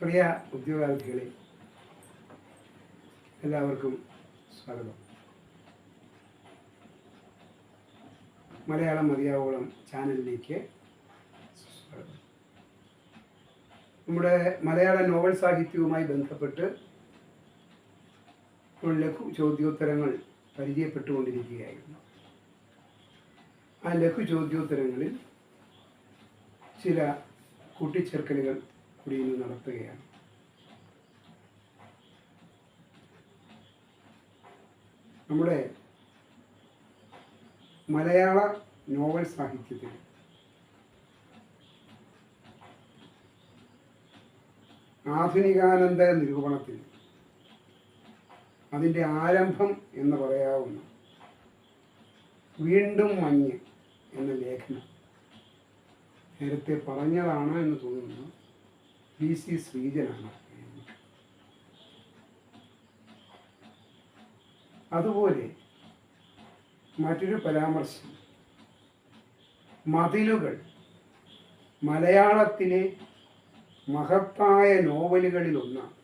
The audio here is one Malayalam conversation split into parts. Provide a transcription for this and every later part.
പ്രിയ ഉദ്യോഗാർത്ഥികളെ എല്ലാവർക്കും സ്വാഗതം. മലയാളം മതിയാവോളം ചാനലിലേക്ക് സ്വാഗതം. നമ്മുടെ മലയാള നോവൽ സാഹിത്യവുമായി ബന്ധപ്പെട്ട് ലഘു ചോദ്യോത്തരങ്ങൾ പരിചയപ്പെട്ടുകൊണ്ടിരിക്കുകയായിരുന്നു. ആ ലഘു ചോദ്യോത്തരങ്ങളിൽ ചില കൂട്ടിച്ചേർക്കലുകൾ കൂടി ഇന്ന് നടത്തുകയാണ്. നമ്മുടെ മലയാള നോവൽ സാഹിത്യത്തിൽ ആധുനികാനന്ദ നിരൂപണത്തിൽ അതിന്റെ ആരംഭം എന്ന് പറയാവുന്ന വീണ്ടും മഞ്ഞ് എന്ന ലേഖനം നേരത്തെ പറഞ്ഞതാണ് എന്ന് തോന്നുന്നു. പി സി ശ്രീജനാണ് അതുപോലെ മറ്റൊരു പരാമർശം. മതിലുകൾ മലയാളത്തിലെ മഹത്തായ നോവലുകളിലൊന്നാണ്.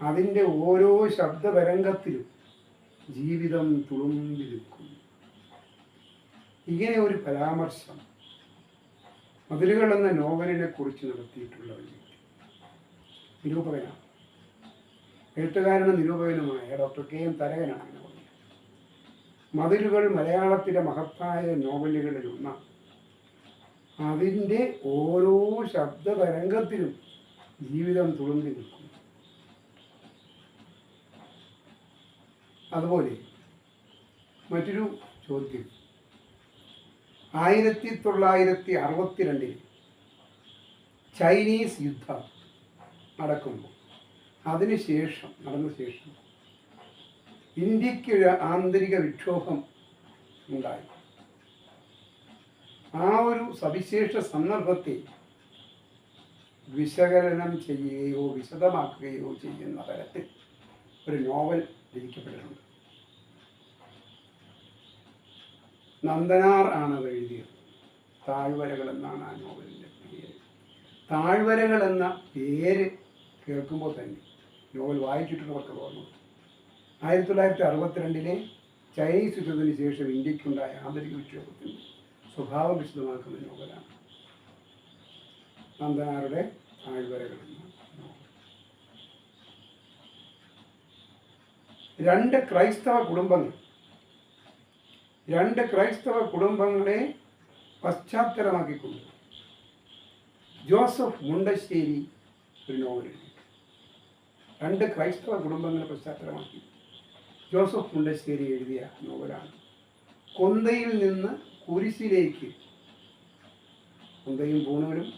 അതിന്റെ ഓരോ ശബ്ദതരംഗത്തിലും ജീവിതം തുളുമ്പി നിൽക്കുന്നു ഇങ്ങനെ ഒരു പരാമർശം മതിലുകൾ എന്ന നോവലിനെ കുറിച്ച് നടത്തിയിട്ടുള്ള ഒരു നിരൂപകനാണ്. എഴുത്തുകാരനും നിരൂപകനുമായ ഡോക്ടർ കെ എം തരകനാണ് മതിലുകൾ മലയാളത്തിലെ മഹത്തായ നോവലുകളിൽ ഒന്നാണ്. അതിന്റെ ഓരോ ശബ്ദ തരംഗത്തിലും ജീവിതം തുളുമ്പി നിൽക്കും അതുപോലെ മറ്റൊരു ചോദ്യം. ആയിരത്തി തൊള്ളായിരത്തി അറുപത്തിരണ്ടിൽ ചൈനീസ് യുദ്ധം നടക്കുമ്പോൾ അതിനുശേഷം നടന്ന ശേഷം ഇന്ത്യയ്ക്ക് ആന്തരിക വിക്ഷോഭം ഉണ്ടായി. ആ ഒരു സവിശേഷ സന്ദർഭത്തെ വിശകലനം ചെയ്യുകയോ വിശദമാക്കുകയോ ചെയ്യുന്ന തരത്തിൽ ഒരു നോവൽ രചിക്കപ്പെട്ടിട്ടുണ്ട്. നന്ദനാർ ആണ് അത് എഴുതിയത്. താഴ്വരകൾ എന്നാണ് ആ നോവലിന്റെ പേര്. താഴ്വരകൾ എന്ന പേര് കേൾക്കുമ്പോൾ തന്നെ നോവൽ വായിച്ചിട്ടുള്ളവർക്ക് തോന്നുന്നു ആയിരത്തി തൊള്ളായിരത്തി അറുപത്തിരണ്ടിലെ ചൈനീസ് യുദ്ധത്തിന് ശേഷം ഇന്ത്യക്കുണ്ടായ ആന്തരിക വിക്ഷോഭത്തിന്റെ സ്വഭാവം വിശദമാക്കുന്ന നോവലാണ് നന്ദനാരുടെ താഴ്വരകൾ രണ്ട് ക്രൈസ്തവ കുടുംബങ്ങൾ രണ്ട് ക്രൈസ്തവ കുടുംബങ്ങളെ പശ്ചാത്തലമാക്കിക്കൊണ്ട്. ജോസഫ് മുണ്ടശ്ശേരി ഒരു എഴുതി. രണ്ട് ക്രൈസ്തവ കുടുംബങ്ങളെ പശ്ചാത്തലമാക്കി. ജോസഫ് മുണ്ടശ്ശേരി എഴുതിയ നോവലാണ് കൊന്തയിൽ നിന്ന് കുരിശിലേക്ക്. കൊന്തയും പൂണൂരും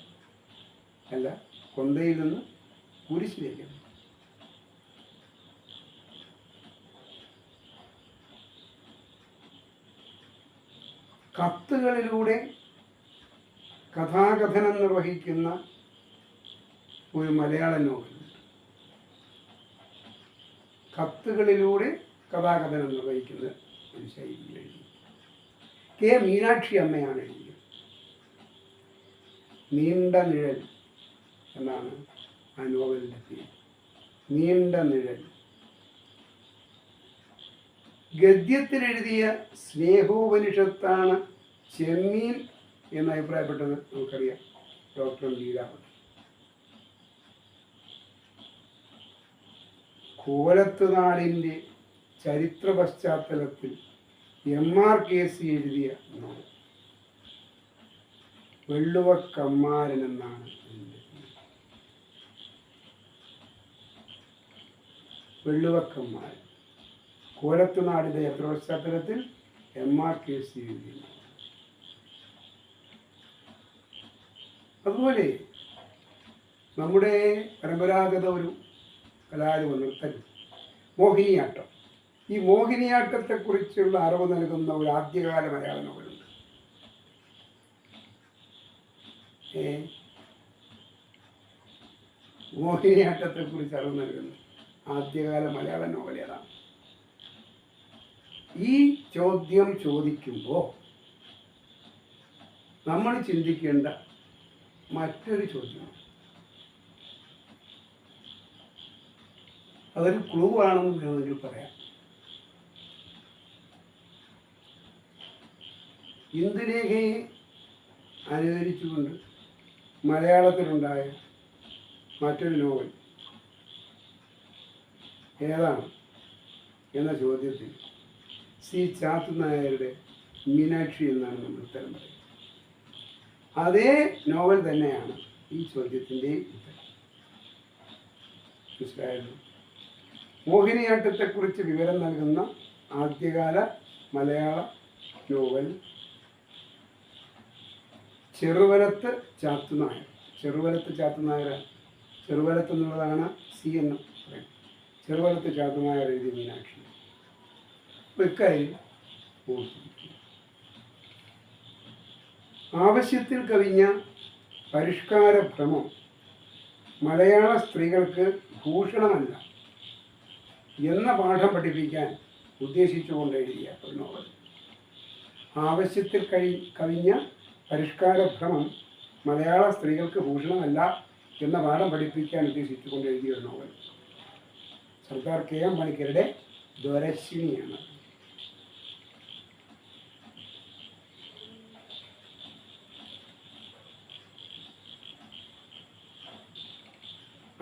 അല്ല കൊന്തയിൽ നിന്ന് കുരിശിലേക്ക്. കത്തുകളിലൂടെ കഥാകഥനം നിർവഹിക്കുന്ന ഒരു മലയാള നോവൽ. കത്തുകളിലൂടെ കഥാകഥനം നിർവഹിക്കുന്ന ഒരു ശൈലി എഴുതി. കെ മീനാക്ഷി അമ്മയാണ് എഴുതിയത്. നീണ്ട നിഴൽ എന്നാണ് ആ നോവലിന്റെ പേര്. നീണ്ട നിഴൽ. ഗദ്യത്തിൽ എഴുതിയ സ്നേഹോപനിഷത്താണ് ചെമ്മീൻ എന്ന് അഭിപ്രായപ്പെട്ടത് നമുക്കറിയാം. ഡോക്ടർ ലീലാവതി കോലത്തുനാടിന്റെ ചരിത്ര പശ്ചാത്തലത്തിൽ എം ആർ കെ സി എഴുതിയ നോവൽ. വെള്ളുവക്കമ്മാരൻ എന്നാണ് വെള്ളുവക്കമ്മാരൻ. കോലത്തുനാടിന്റെ പശ്ചാത്തലത്തിൽ? എം ആർ കെ സി അതുപോലെ നമ്മുടെ പരമ്പരാഗത ഒരു കലാരൂപ നൃത്തം മോഹിനിയാട്ടം. ഈ മോഹിനിയാട്ടത്തെക്കുറിച്ചുള്ള അറിവ് നൽകുന്ന ഒരു ആദ്യകാല മലയാള നോവലുണ്ട്. മോഹിനിയാട്ടത്തെക്കുറിച്ച് അറിവ് നൽകുന്ന ആദ്യകാല മലയാള നോവൽ ഏതാണ് ഈ ചോദ്യം ചോദിക്കുമ്പോൾ നമ്മൾ ചിന്തിക്കേണ്ട മറ്റൊരു ചോദ്യം അതൊരു ക്ലൂ ആണെന്ന് വേണമെങ്കിൽ പറയാം. ഇന്ദുലേഖയെ അനുകരിച്ചുകൊണ്ട് മലയാളത്തിലുണ്ടായ മറ്റൊരു നോവൽ ഏതാണ്? എന്ന ചോദ്യത്തിൽ സി ചാത്തു നായരുടെ മീനാക്ഷി എന്നാണ് നമ്മൾ ഉത്തരം പറയുന്നത്. അതേ നോവൽ തന്നെയാണ് ഈ ചോദ്യത്തിന്റെ ഉത്തരം. മനസ്സിലായല്ലോ? മോഹിനിയാട്ടത്തെക്കുറിച്ച് വിവരം നൽകുന്ന ആദ്യകാല മലയാള നോവൽ ചെറുവലത്ത് ചാത്തുനായർ. ചെറുവലത്ത് ചാത്തുനായർ ചെറുവലത്ത് എന്നുള്ളതാണ് സി എന്ന് പറയുന്നത്. ചെറുവലത്ത് ചാത്തുനായർ എഴുതിയ മീനാക്ഷി. ഓർത്തിരിക്കുക. ആവശ്യത്തിൽ കവിഞ്ഞ പരിഷ്കാര ഭ്രമം മലയാള സ്ത്രീകൾക്ക് ഭൂഷണമല്ല എന്ന പാഠം പഠിപ്പിക്കാൻ ഉദ്ദേശിച്ചുകൊണ്ട് എഴുതിയ ഒരു നോവൽ. ആവശ്യത്തിൽ കഴി കവിഞ്ഞ പരിഷ്കാര ഭ്രമം മലയാള സ്ത്രീകൾക്ക് ഭൂഷണമല്ല എന്ന പാഠം പഠിപ്പിക്കാൻ ഉദ്ദേശിച്ചുകൊണ്ട് എഴുതിയ ഒരു നോവൽ. സർദാർ കെ എം മണിക്കരുടെ ദ്വരശിനിയാണ്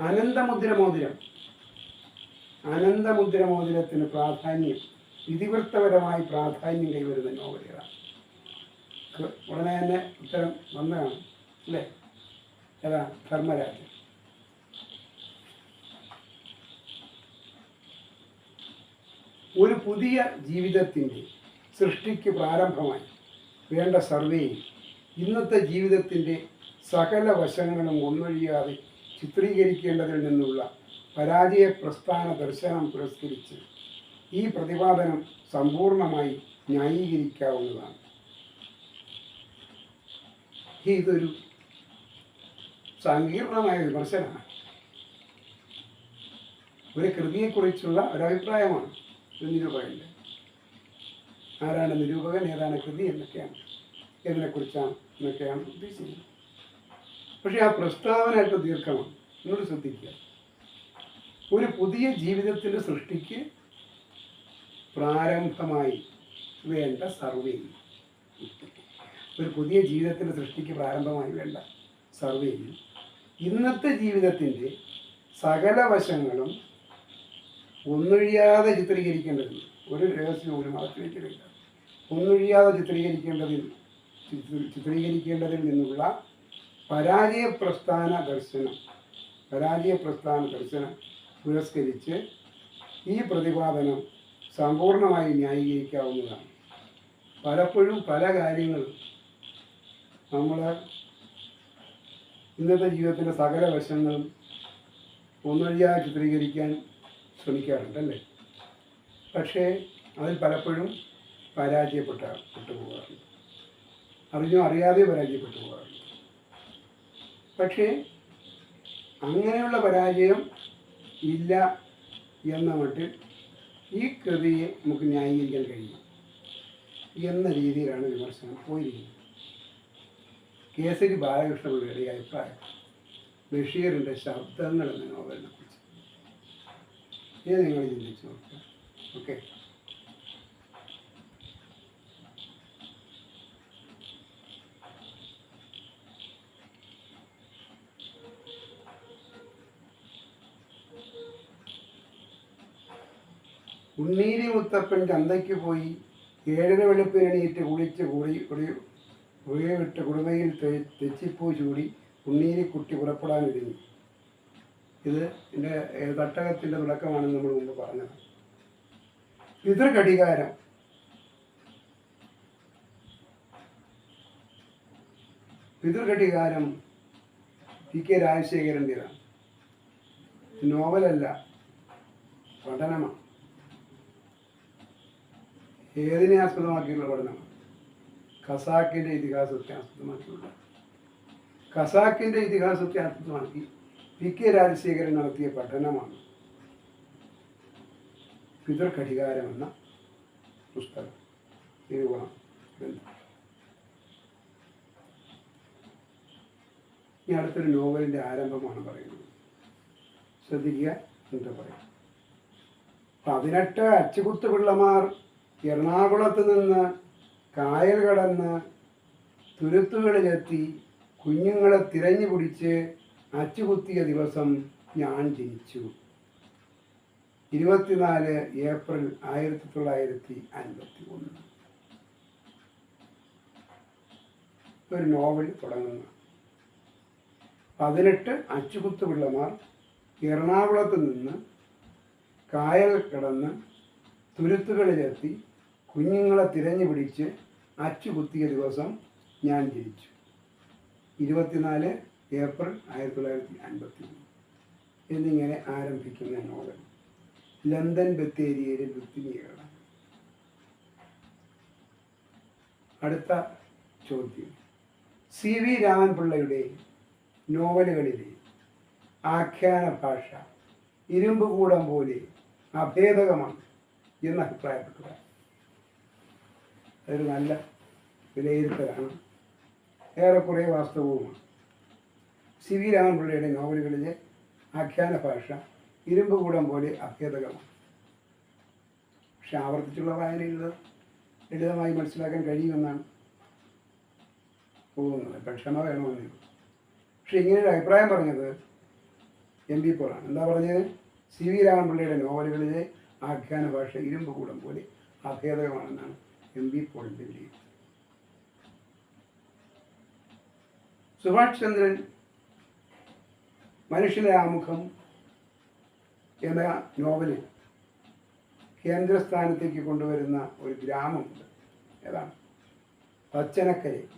അനന്തമുദ്രമോതിരം. അനന്തമുദ്രമോതിരത്തിന് പ്രാധാന്യം ഇതിവൃത്തപരമായി പ്രാധാന്യം കൈവരുന്ന നോവലുകളാണ്. ഉടനെ തന്നെ ഉത്തരം വന്നതാണ് അല്ലേ? ഏതാ? ധർമ്മരാജൻ. ഒരു പുതിയ ജീവിതത്തിന്റെ സൃഷ്ടിക്ക് പ്രാരംഭമായി വേണ്ട സർവേയിൽ ഇന്നത്തെ ജീവിതത്തിന്റെ സകല വശങ്ങളും ഒന്നൊഴിയാതെ ചിത്രീകരിക്കേണ്ടതിൽ നിന്നുള്ള പരാജയ പ്രസ്ഥാന ദർശനം പുരസ്കരിച്ച് ഈ പ്രതിപാദനം സമ്പൂർണമായി ന്യായീകരിക്കാവുന്നതാണ്. ഇതൊരു സങ്കീർണമായ വിമർശനമാണ്. ഒരു കൃതിയെക്കുറിച്ചുള്ള ഒരഭിപ്രായമാണ് നിരൂപകന്റെ ആരാണ് നിരൂപകൻ? ഏതാണ് കൃതി? എന്നൊക്കെയാണ്. എന്നെക്കുറിച്ചാണ് എന്നൊക്കെയാണ് ഉദ്ദേശിക്കുന്നത്. പക്ഷേ ആ പ്രസ്താവനയായിട്ട് ദീർഘമാണ് നിങ്ങൾ ശ്രദ്ധിക്കുക. ഒരു പുതിയ ജീവിതത്തിന്റെ സൃഷ്ടിക്ക് പ്രാരംഭമായി വേണ്ട സർവേ. ഒരു പുതിയ ജീവിതത്തിന്റെ സൃഷ്ടിക്ക് പ്രാരംഭമായി വേണ്ട സർവേ. ഇന്നത്തെ ജീവിതത്തിന്റെ സകല വശങ്ങളും ഒന്നൊഴിയാതെ ചിത്രീകരിക്കേണ്ടതുണ്ട് ഒരു രഹസ്യവും ഒരു മറച്ചുവെക്കലില്ല ഒന്നൊഴിയാതെ ചിത്രീകരിക്കേണ്ടതിൽ ചിത്ര- ചിത്രീകരിക്കേണ്ടതിൽ നിന്നുള്ള പരാജയ പ്രസ്ഥാന ദർശനം പരാജയ പ്രസ്ഥാന ദർശനം പുരസ്കരിച്ച് ഈ പ്രതിപാദനം സമ്പൂർണമായി ന്യായീകരിക്കാവുന്നതാണ്. പലപ്പോഴും പല കാര്യങ്ങളും നമ്മൾ ഇന്നത്തെ ജീവിതത്തിന്റെ സകല വശങ്ങളും ഒന്നൊഴിയാതെ ചിത്രീകരിക്കാൻ ശ്രമിക്കാറുണ്ട് അല്ലേ? പക്ഷേ അതിൽ പലപ്പോഴും പരാജയപ്പെട്ട പെട്ടു പോകാറുണ്ട് അറിഞ്ഞോ അറിയാതെ പരാജയപ്പെട്ടു പോകാറുണ്ട്. പക്ഷേ അങ്ങനെയുള്ള പരാജയം ഇല്ല എന്ന മട്ടിൽ ഈ കൃതിയെ നമുക്ക് ന്യായീകരിക്കാൻ കഴിയും എന്ന രീതിയിലാണ് വിമർശനം പോയിരിക്കുന്നത്. കേസരി ബാലകൃഷ്ണപിള്ളയുടെ അഭിപ്രായം ബഷീറിന്റെ ശബ്ദങ്ങൾ എന്ന നോവലിനെ കുറിച്ച്. ഇത് നിങ്ങൾ ചിന്തിച്ചു നോക്കുക. ഓക്കെ? ഉണ്ണീരി മുത്തപ്പൻ ചന്തയ്ക്ക് പോയി ഏഴര വെളുപ്പിനെണീറ്റ് കുളിച്ച് കുളി കുളി കുളിവിട്ട് കുടുമയിൽ തെച്ചിപ്പൂ ചൂടി ഉണ്ണീരി കുട്ടി പുറപ്പെടാൻ ഇത് എന്റെ തട്ടകത്തിന്റെ തുടക്കമാണെന്ന് നമ്മൾ മുമ്പ് പറഞ്ഞത് പിതൃഘടികാരം. പിതൃഘടികാരം പി കെ രാജശേഖരന്റെതാണ് നോവലല്ല പഠനമാണ്. ഏതിനെ ആസ്പദമാക്കിയുള്ള പഠനമാണ് ഖസാക്കിന്റെ ഇതിഹാസത്തെ ആസ്പദമാക്കിയുള്ള ഖസാക്കിന്റെ ഇതിഹാസത്തെ ആസ്പദമാക്കി പി കെ രാജശേഖരൻ നടത്തിയ പഠനമാണ് പിതൃഘടികാരം എന്ന പുസ്തകം നിരൂപണം ഇനി അടുത്തൊരു നോവലിന്റെ ആരംഭമാണ് പറയുന്നത്. ശ്രദ്ധിക്കുക എന്താ പറയുക? പതിനെട്ട് അച്ചുകുത്ത് പിള്ളമാർ എറണാകുളത്ത് നിന്ന് കായൽ കടന്ന് തുരുത്തുകളിലെത്തി കുഞ്ഞുങ്ങളെ തിരഞ്ഞു പിടിച്ച് അച്ചുകുത്തിയ ദിവസം ഞാൻ ജനിച്ചു. ഇരുപത്തിനാല് ഏപ്രിൽ ആയിരത്തി തൊള്ളായിരത്തി അൻപത്തി ഒന്ന് ഒരു നോവൽ തുടങ്ങുന്നു. പതിനെട്ട് അച്ചുകുത്തു പിള്ളമാർ എറണാകുളത്ത് നിന്ന് കായൽ കടന്ന് തുരുത്തുകളിലെത്തി കുഞ്ഞുങ്ങളെ തിരഞ്ഞു പിടിച്ച് അച്ചുകുത്തിയ ദിവസം ഞാൻ ജനിച്ചു. ഇരുപത്തിനാല് ഏപ്രിൽ ആയിരത്തി തൊള്ളായിരത്തി അൻപത്തി മൂന്ന് എന്നിങ്ങനെ ആരംഭിക്കുന്ന നോവൽ. ലണ്ടൻ ബത്തേരിയയിലെ ബുദ്ധിമീകളാണ് അടുത്ത ചോദ്യം. സി വി രാമൻപിള്ളയുടെ നോവലുകളിലെ ആഖ്യാന ഭാഷ ഇരുമ്പ് കൂടം പോലെ അഭേദകമാണ് എന്ന് അഭിപ്രായപ്പെട്ടു അതൊരു നല്ല വിലയിരുത്തലാണ്. ഏറെക്കുറെ വാസ്തവവുമാണ്. സി വി രാമൻപിള്ളയുടെ നോവലുകളിലെ ആഖ്യാന ഭാഷ ഇരുമ്പ് കൂടം പോലെ അഭേദകമാണ്. പക്ഷെ ആവർത്തിച്ചുള്ള വായനയിൽ ലളിതമായി മനസ്സിലാക്കാൻ കഴിയുമെന്നാണ് പോകുന്നത് ഇപ്പം ക്ഷമ വേണമെന്നേ. പക്ഷെ ഇങ്ങനെ ഒരു അഭിപ്രായം പറഞ്ഞത് എം പി പോളാണ്. എന്താ പറഞ്ഞത്? സി വി രാമൻപിള്ളയുടെ നോവലുകളിലെ ആഖ്യാന ഭാഷ ഇരുമ്പ് കൂടം പോലെ അഭേദകമാണെന്നാണ് എം വി പോളിന്റെ വിലയിരുത്തൽ സുഭാഷ് ചന്ദ്രൻ മനുഷ്യന്റെ ആമുഖം എന്ന നോവലിൽ കേന്ദ്രസ്ഥാനത്തേക്ക് കൊണ്ടുവരുന്ന ഒരു ഗ്രാമമുണ്ട് ഏതാണ്? തച്ചനക്കരെ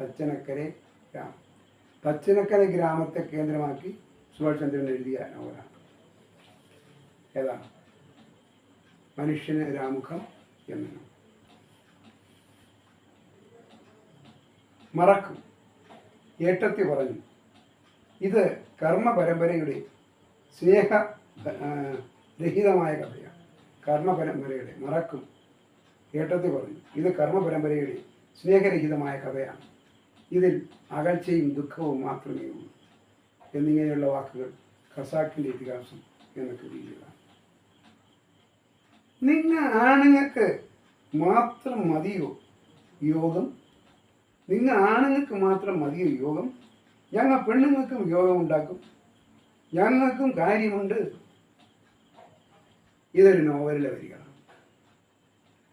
തച്ചനക്കരെ ഗ്രാമം. തച്ചനക്കര ഗ്രാമത്തെ കേന്ദ്രമാക്കി സുഭാഷ് ചന്ദ്രൻ എഴുതിയ നോവലാണ്. ഏതാണ്? മനുഷ്യന് രാമുഖം എന്ന മറക്കും. ഏട്ടത്തി പറഞ്ഞു ഇത് കർമ്മപരമ്പരയുടെ സ്നേഹ രഹിതമായ കഥയാണ്. കർമ്മ പരമ്പരയുടെ മറക്കും. ഏട്ടത്തി പറഞ്ഞു ഇത് കർമ്മ പരമ്പരയുടെ സ്നേഹരഹിതമായ കഥയാണ്. ഇതിൽ അകൽച്ചയും ദുഃഖവും മാത്രമേ ഉള്ളൂ. എന്നിങ്ങനെയുള്ള വാക്കുകൾ ഖസാക്കിന്റെ ഇതിഹാസം എന്ന കൃതിയിലാണ്. നിങ്ങൾ ആണുങ്ങൾക്ക് മാത്രം മതിയോ യോഗം? നിങ്ങൾ ആണുങ്ങൾക്ക് മാത്രം മതിയോ യോഗം. ഞങ്ങൾ പെണ്ണുങ്ങൾക്കും യോഗം ഉണ്ടാക്കും. ഞങ്ങൾക്കും കാര്യമുണ്ട്. ഇതൊരു നോവലിലെ വരികയാണ്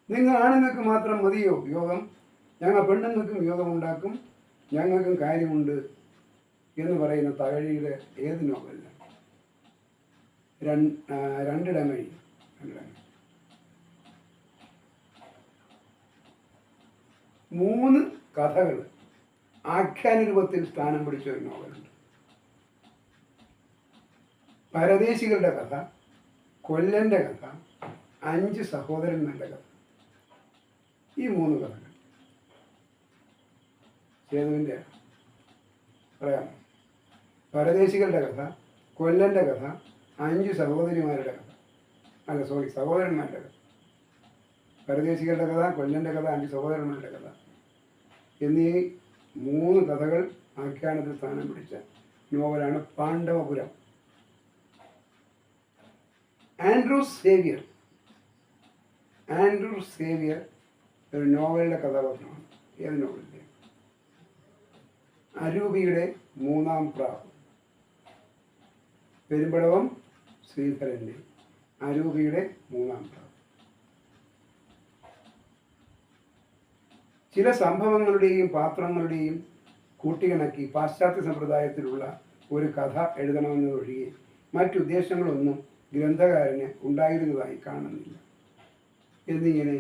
നിങ്ങൾ ആണുങ്ങൾക്ക് മാത്രം മതിയോ യോഗം? ഞങ്ങൾ പെണ്ണുങ്ങൾക്കും യോഗം ഉണ്ടാക്കും. ഞങ്ങൾക്കും കാര്യമുണ്ട് എന്ന് പറയുന്ന തകഴിയുടെ ഏത് നോവലിലാണ്? രണ്ട് രണ്ടിടമഴി മൂന്ന് കഥകൾ. ആഖ്യാന രൂപത്തിൽ സ്ഥാനം പിടിച്ച ഒരു നോവലുണ്ട്. പരദേശികളുടെ കഥ കൊല്ലന്റെ കഥ അഞ്ച് സഹോദരന്മാരുടെ കഥ. ഈ മൂന്ന് കഥകൾ. സേതുവിന്റെ പറയാം പരദേശികളുടെ കഥ കൊല്ലന്റെ കഥ അഞ്ച് സഹോദരിമാരുടെ കഥ. അല്ല സോറി സഹോദരന്മാരുടെ കഥ. പരദേശികളുടെ കഥ കൊല്ലന്റെ കഥ അഞ്ച് സഹോദരന്മാരുടെ കഥ. എന്നീ മൂന്ന് കഥകൾ ആഖ്യാനത്തിൽ സ്ഥാനം പിടിച്ച നോവലാണ് Pandavapuram. Andrews Xavier. Andrews Xavier ഒരു നോവലിന്റെ കഥാപാത്രമാണ്. ഏത് നോവലിന്റെ അരൂപിയുടെ മൂന്നാം പ്രാവ്. പെരുമ്പടവം ശ്രീധരന്റെ അരൂപിയുടെ മൂന്നാം പ്രാവ്. ചില സംഭവങ്ങളുടെയും പാത്രങ്ങളുടെയും കൂട്ടിയിണക്കി പാശ്ചാത്യ സമ്പ്രദായത്തിലുള്ള ഒരു കഥ എഴുതണമെന്നതൊഴികെ മറ്റുദ്ദേശങ്ങളൊന്നും ഗ്രന്ഥകാരന് ഉണ്ടായിരുന്നതായി കാണുന്നില്ല. എന്നിങ്ങനെ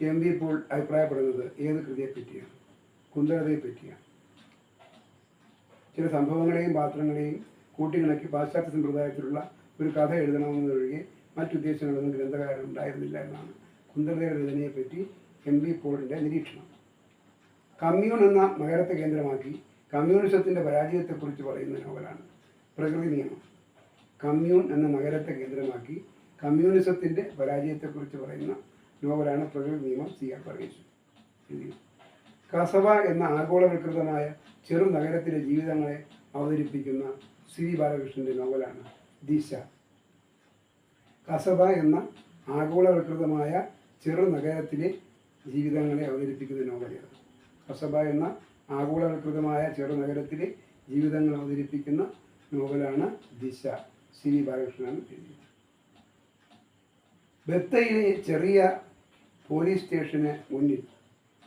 എം വി പോൾ അഭിപ്രായപ്പെടുന്നത് ഏത് കൃതിയെ പറ്റിയാണ്? കുന്തളതയെ പറ്റിയാണ്. ചില സംഭവങ്ങളെയും പാത്രങ്ങളെയും കൂട്ടിയിണക്കി പാശ്ചാത്യ സമ്പ്രദായത്തിലുള്ള ഒരു കഥ എഴുതണമെന്നതൊഴികെ മറ്റുദ്ദേശങ്ങളൊന്നും ഗ്രന്ഥകാരൻ ഉണ്ടായിരുന്നില്ല എന്നാണ് കുന്തളതയുടെ രചനയെപ്പറ്റി എം വി പോളിന്റെ നിരീക്ഷണം. കമ്മ്യൂൺ എന്ന നഗരത്തെ കേന്ദ്രമാക്കി കമ്മ്യൂണിസത്തിന്റെ പരാജയത്തെക്കുറിച്ച് പറയുന്ന നോവലാണ് പ്രകൃതി നിയമം. കമ്മ്യൂൺ എന്ന നഗരത്തെ കേന്ദ്രമാക്കി കമ്മ്യൂണിസത്തിന്റെ പരാജയത്തെക്കുറിച്ച് പറയുന്ന നോവലാണ് പ്രകൃതി നിയമം സി ആർ പരമേശ്വരൻ കസബ എന്ന ആഗോളവൽകൃതമായ ചെറു നഗരത്തിലെ ജീവിതങ്ങളെ അവതരിപ്പിക്കുന്ന സി ബാലകൃഷ്ണന്റെ നോവലാണ് ദിശ. കസബ എന്ന ആഗോളവൽകൃതമായ ചെറുനഗരത്തിലെ ജീവിതങ്ങളെ അവതരിപ്പിക്കുന്ന നോവലാണ്. കസബ എന്ന ആഗോളവൽകൃതമായ ചെറുനഗരത്തിലെ ജീവിതങ്ങൾ അവതരിപ്പിക്കുന്ന നോവലാണ് ദിശ. സി. ബാലകൃഷ്ണൻ എഴുതിയത്. ബത്തയിലെ ചെറിയ പോലീസ് സ്റ്റേഷന് മുന്നിൽ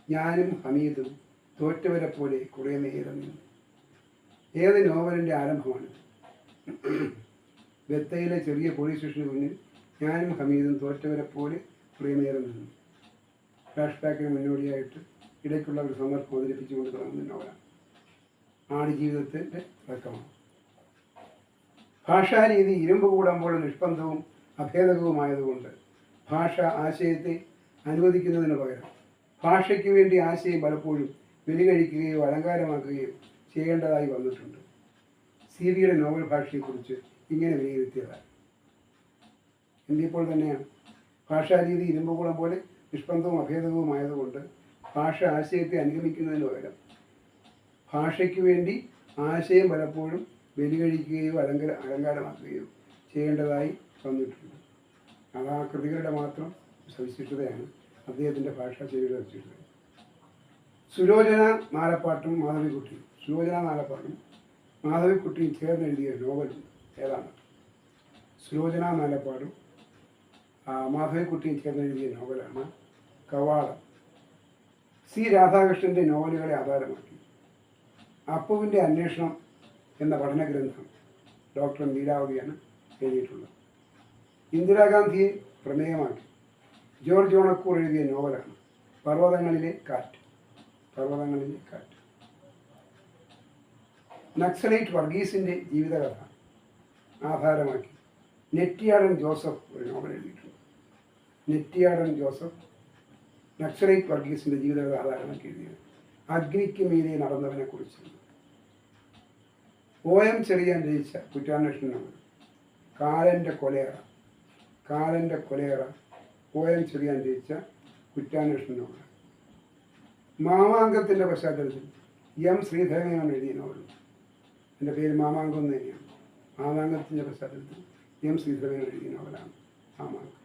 ഞാനും ഹമീദും തോറ്റവരെ പോലെ കുറേ നേരം നിന്നു. ഏത് നോവലിന്റെ ആരംഭമാണ്? ബത്തയിലെ ചെറിയ പോലീസ് സ്റ്റേഷന് മുന്നിൽ ഞാനും ഹമീദും തോറ്റവരെ പോലെ കുറേ നേരം നിന്നു. ഫ്ലാഷ് ബാക്കിന് മുന്നോടിയായിട്ട് ഇടയ്ക്കുള്ള ഒരു സന്ദർഭം അവതരിപ്പിച്ചുകൊണ്ട് തുടങ്ങുന്ന നോവലാണ് ആടുജീവിതത്തിന്റെ തുടക്കമാണ്. ഭാഷാരീതി ഇരുമ്പ് കൂടുമ്പോൾ നിഷ്പന്ധവും അഭേദകവുമായതുകൊണ്ട് ഭാഷ ആശയത്തെ അനുവദിക്കുന്നതിന് പകരം ഭാഷയ്ക്ക് വേണ്ടി ആശയം പലപ്പോഴും വെലികഴിക്കുകയോ അലങ്കാരമാക്കുകയോ ചെയ്യേണ്ടതായി വന്നിട്ടുണ്ട്. സീതിയുടെ നോവൽ ഭാഷയെക്കുറിച്ച് ഇങ്ങനെ വിലയിരുത്തിയതാണ് ഇന്ത്യപ്പോൾ തന്നെയാണ്? ഭാഷാരീതി ഇരുമ്പുകുളം പോലെ നിഷ്പന്ദവും അഭേദവുമായതുകൊണ്ട് ഭാഷ ആശയത്തെ അനുഗമിക്കുന്നതിന് പകരം ഭാഷയ്ക്ക് വേണ്ടി ആശയം പലപ്പോഴും ബലികഴിക്കുകയോ അലങ്കാര അലങ്കാരമാക്കുകയോ ചെയ്യേണ്ടതായി വന്നിട്ടുണ്ട്. അത് ആ കൃതികളുടെ മാത്രം സവിശിഷ്ടതയാണ് അദ്ദേഹത്തിന്റെ ഭാഷാ ശൈലിയുടെ വെച്ചിട്ടുള്ളത് സുലോചന നാലപ്പാട്ടും മാധവിക്കുട്ടിയും സുലോചന നാലപ്പാട്ടും മാധവിക്കുട്ടിയും ചേർന്ന് എഴുതിയ നോവലുണ്ട് ഏതാണ്? സുലോചന നാലപ്പാടും മാധവിക്കുട്ടിയും ചേർന്ന് എഴുതിയ നോവലാണ് കവാളം സി രാധാകൃഷ്ണന്റെ നോവലുകളെ ആധാരമാക്കി. അപ്പുവിന്റെ അന്വേഷണം എന്ന പഠനഗ്രന്ഥം ഡോക്ടർ ലീലാവതിയാണ് എഴുതിയിട്ടുള്ളത്. ഇന്ദിരാഗാന്ധിയെ പ്രമേയമാക്കി. ജോർജ് ഓണക്കൂർ എഴുതിയ നോവലാണ് പർവതങ്ങളിലെ കാറ്റ്. പർവതങ്ങളിലെ കാറ്റ്. നക്സലൈറ്റ് വർഗീസിന്റെ ജീവിതകഥ ആധാരമാക്കി. നെറ്റിയാടൻ ജോസഫ് ഒരു നോവൽ എഴുതിയിട്ടുണ്ട്. നെറ്റിയാടൻ ജോസഫ് നക്സലൈറ്റ് വർഗീസിന്റെ ജീവിത ആധാരമാക്കി എഴുതിയത് അഗ്നിക്ക് മീതെ നടന്നവനെ കുറിച്ച് ഒ എം ചെറിയാൻ രചിച്ച കുറ്റാന്വേഷണം കാലന്റെ കൊലയറ. കാലന്റെ കൊലയറ. ഒ എം ചെറിയാൻ രചിച്ച കുറ്റാന്വേഷണ നോവൽ മാമാങ്കത്തിന്റെ പശ്ചാത്തലത്തിൽ എം ശ്രീധരനാണ് എഴുതിയ നോവൽ. എന്റെ പേര് മാമാങ്കം എന്ന് തന്നെയാണ്. മാമാങ്കത്തിന്റെ പശ്ചാത്തലത്തിൽ എം ശ്രീധരൻ എഴുതിയ നോവലാണ് മാമാങ്കം.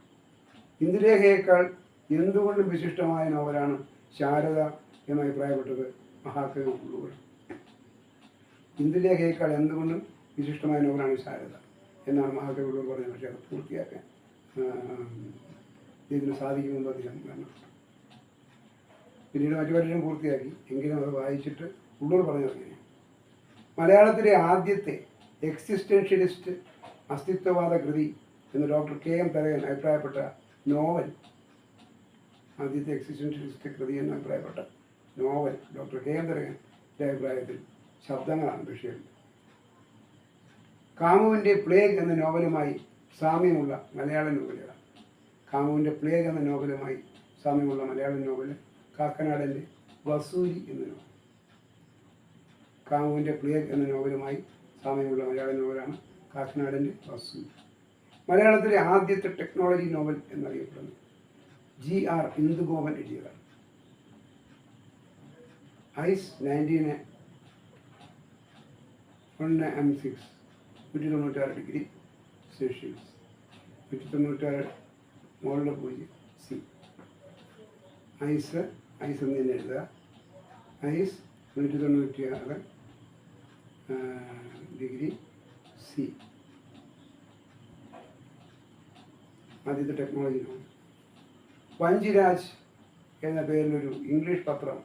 ഇന്ദുലേഖയേക്കാൾ എന്തുകൊണ്ടും വിശിഷ്ടമായ നോവലാണ് ശാരദ എന്ന് അഭിപ്രായപ്പെട്ടത് മഹാകവി ഉള്ളൂർ ഇന്ദുലേഖയേക്കാൾ എന്തുകൊണ്ടും വിശിഷ്ടമായ നോവലാണ് ശാരദ എന്നാണ് മഹാകവി ഉള്ളൂർ പറഞ്ഞത്. പക്ഷേ അത് പൂർത്തിയാക്കാൻ ഇതിന് സാധിക്കുമെന്ന് അദ്ദേഹം കാരണം പിന്നീട് മറ്റു പലരും പൂർത്തിയാക്കി. എങ്കിലും അത് വായിച്ചിട്ട് ഉള്ളൂർ പറഞ്ഞത് മലയാളത്തിലെ ആദ്യത്തെ എക്സിസ്റ്റൻഷ്യലിസ്റ്റ് അസ്തിത്വവാദ കൃതി എന്ന് ഡോക്ടർ കെ എം തരകൻ അഭിപ്രായപ്പെട്ട നോവൽ ആദ്യത്തെ എക്സിസ്റ്റൻഷ്യലിസ്റ്റ് കൃതി എന്ന് അഭിപ്രായപ്പെട്ട നോവൽ ഡോക്ടർ കേന്ദ്രന്റെ അഭിപ്രായത്തിൽ ശബ്ദങ്ങളാണ് വിഷയം. കാമുവിന്റെ പ്ലേഗ് എന്ന നോവലുമായി സാമ്യമുള്ള മലയാള നോവലുകളാണ് കാമുവിന്റെ പ്ലേഗ് എന്ന നോവലുമായി സാമ്യമുള്ള മലയാള നോവൽ കാക്കനാടന്റെ വസൂരി എന്ന നോവൽ കാമുവിന്റെ പ്ലേഗ് എന്ന നോവലുമായി സാമ്യമുള്ള മലയാള നോവലാണ് കാക്കനാടന്റെ വസൂരി. മലയാളത്തിലെ ആദ്യത്തെ ടെക്നോളജി നോവൽ എന്നറിയപ്പെടുന്നു ജി ആർ ഇന്ദുഗോപൻ എഴുതിയതാണ് ഐസ് നയന്റീന് ഒന്ന് എം സിക്സ് നൂറ്റി തൊണ്ണൂറ്റാറ് ഡിഗ്രി സെൽഷ്യസ് നൂറ്റി തൊണ്ണൂറ്റാറ് മുകളിലെ പൂജ്യം സി. ഐസ് ഐസ് എന്ന് തന്നെ എഴുതുക. ഐസ് നൂറ്റി തൊണ്ണൂറ്റി ആറ് ഡിഗ്രി സി. ആദ്യത്തെ ടെക്നോളജി നോവൽ വഞ്ചിരാജ് എന്ന പേരിലൊരു ഇംഗ്ലീഷ് പത്രം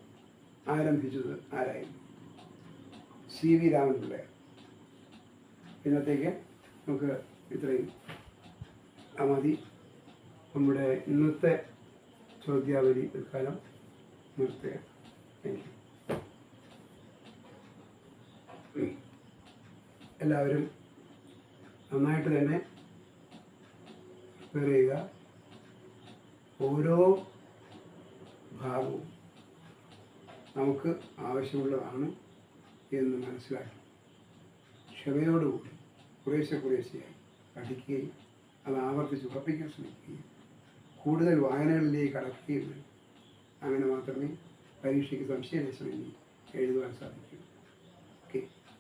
ആരംഭിച്ചത് ആരായിരുന്നു? സി വി രാമൻപിള്ള ഇന്നത്തേക്ക് നമുക്ക് ഇത്രയും മതി നമ്മുടെ ഇന്നത്തെ ചോദ്യാവലി തൽക്കാലം നിർത്തുക. എല്ലാവരും നന്നായിട്ട് തന്നെ പ്രിപ്പയർ ചെയ്യുക. ഓരോ ഭാഗവും നമുക്ക് ആവശ്യമുള്ളതാണ് എന്ന് മനസ്സിലാക്കി. ക്ഷമയോടുകൂടി കുറേശ്ശെ കുറേശ്ശെയായി പഠിക്കുകയും അത് ആവർത്തിച്ച് ഉറപ്പിക്കാൻ ശ്രമിക്കുകയും കൂടുതൽ വായനകളിലേക്ക് കടക്കുകയും അങ്ങനെ മാത്രമേ പരീക്ഷയ്ക്ക് സംശയലേശമെങ്കിൽ എഴുതുവാൻ സാധിക്കൂ.